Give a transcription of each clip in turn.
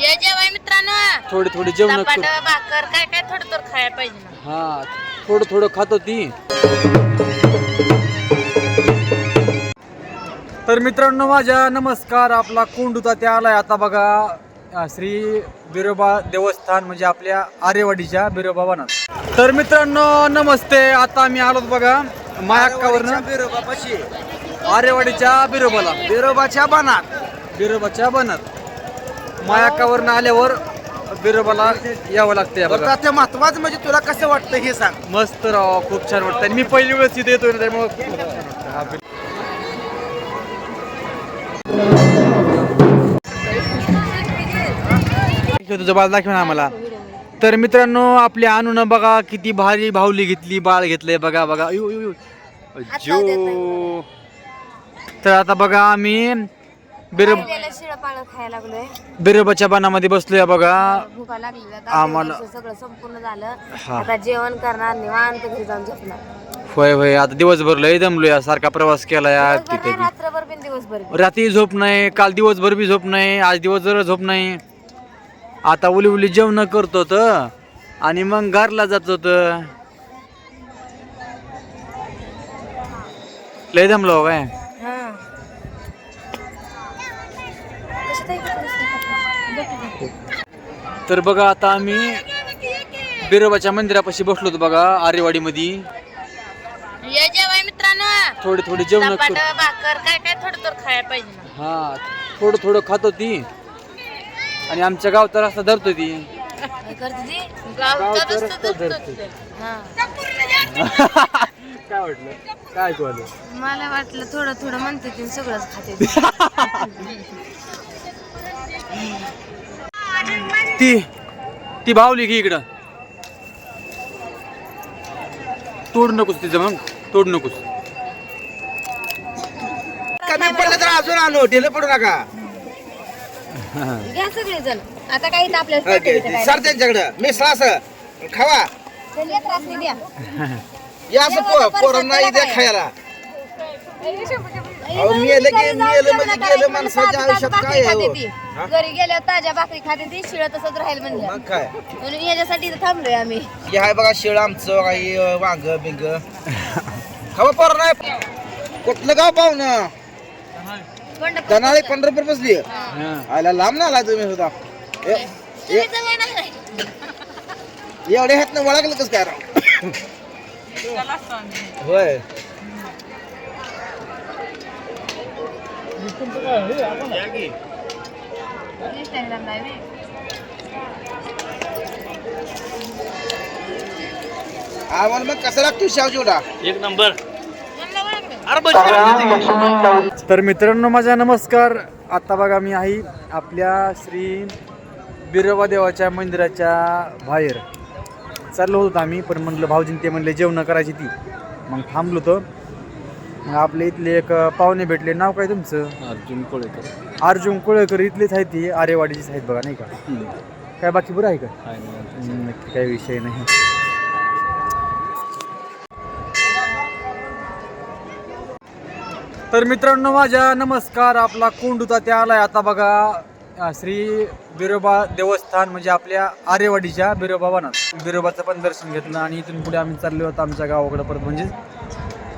ये जेवाय मित्रांनो. थोडी थोडी जेवण भाकर काय काय थोडं तर खायला पाहिजे ना. हा थोडं थोडं खात होती तर मित्रांनो माझ्या नमस्कार. आपला कोंडूता त्या आलाय. आता बघा अ, श्री बिरोबा देवस्थान म्हणजे आपल्या आरेवाडीच्या बिरोबा वनात. तर मित्रांनो नमस्ते. आता आम्ही आलो बघा मायाक्कावरनं बिरोबापाशी. आरेवाडीच्या बिरोबाला. बिरोबाच्या बनात बिरोबाच्या बनात मायाक्कावरनं आल्यावर बिरोबाला यावं लागतं या बघा. ते महत्वाचं म्हणजे तुला कसं वाटतं हे सांग. मस्त राव खूप छान वाटतं आणि मी पहिली वेळेस इथे येतोय ना त्यामुळे खूप छान वाटतं. हा, बिल- तुझं बाळ दाखव ना आम्हाला. तर मित्रांनो आपल्या आणून बघा किती भारी भावली घेतली बाळ घेतलंय. बघा बघा. अयो, अयो, तर आता बघा आम्ही बिरोब शिळ पाळ खायला लागलोय. बिरोबाच्या बनामध्ये बसलोय बघा. भूका आम्हाला- सगळं संपूर्ण झालं. हा. आता जेवण करणार निवांत घरी जाऊन झोपणार. होय होय. आता दिवसभर लय दमलोय सारखा प्रवास केला दिवसभर तिथे नाही, बी. रात्रभर बिन दिवसभर बी. रात्री झोप नाही काल दिवसभर बी झोप नाही आज दिवसभर झोप नाही. आता उली उली जेवण करतो त आणि मग घरला जात होत लय दमलो हो काय तर बघा आता आम्ही बिरोबाच्या मंदिरापाशी बसलो होतो बघा आरेवाडी मध्ये मित्रांनो. थोडी थोडी जेवण भाकर काय काय थोडं तर खायला पाहिजे. हा थोडं थोडं खात होती. आणि आमच्या गावचा रस्ता धरतो ती. काय करते ती? गावचा गावचा रस्ता रस्ता धरतो. ते. काय वाटलं काय ऐकू आलं? मला वाटलं थोडं थोडं म्हणते ती सगळंच खाते ती. ती भावली की इकडं. तोड नकोस तिचं मग तोड नकोस. कमी पडलं तर अजून आणू ढिलं पडू नका. घ्या सगळे जण. आता काही आपल्या द्या सर त्यांच्याकडं. मिसळा असं खावा. या असं पो- पोरांना द्या खायला. अहो, मेलं की मेलं म्हणजे गेलं माणसाच्या आयुष्यात काय आहे हो? हा? घरी गेल्यावर ताज्या भाकरी खाते ती शिळ तसंच राहील म्हणलं मग काय? म्हणून याच्यासाठी इथं थांबलोय आम्ही. हे आहे बघा शिळ आमचं काही वांग बिंग. खावा पोरांना कुठलं गाव पाहुणं? पंढरपूर- दनाळे पंढरपूर बसली हा. आयला लांब ना आला तुम्ही सुद्धा. ए- तुम्ही जवळ नाही. एवढे हात ना वळखलं कस काय राव? होय. आम्हाला मग कसं लागतो म्हणलं ओळखलं. तर मित्रांनो माझा नमस्कार. आता बघा मी आहे आपल्या श्री बिरोबा देवाच्या मंदिराच्या बाहेर. चाललो होतो आम्ही पण म्हणलं भाऊजीन ते म्हणले जेवण करायची ती. मग थांबलो होतो. आपले इथले एक पाहुणे भेटले. नाव काय तुमचं? अर्जुन कोळेकर. अर्जुन कोळेकर इथलेच आहेत ती आरेवाडीचीच आहेत बघा नाही का? काय बाकी बरं आहे का? नक्की काही विषय नाही. तर मित्रांनो माझ्या नमस्कार आपला कोंडूता त्या आलाय. आता बघा श्री बिरोबा देवस्थान म्हणजे आपल्या आरेवाडीच्या बिरोबा वनात. बिरोबाचं पण दर्शन घेतलं आणि इथून पुढे आम्ही चाललो होतो आमच्या गावाकडे परत. म्हणजे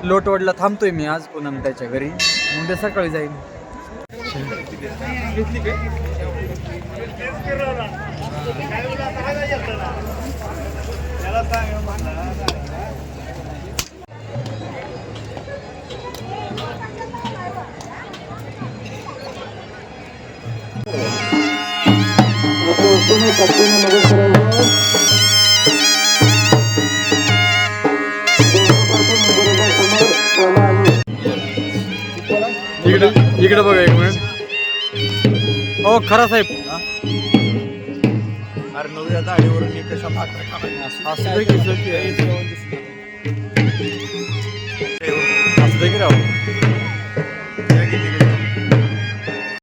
लोटवडला थांबतोय मी आज पुन्हा त्याच्या घरी. उद्या सकाळी जाईल इकडे इकडे बघा एक मिनिट हो खरा साहेब. अरे नवऱ्या दाढीवरून मी कशा खाणार असं.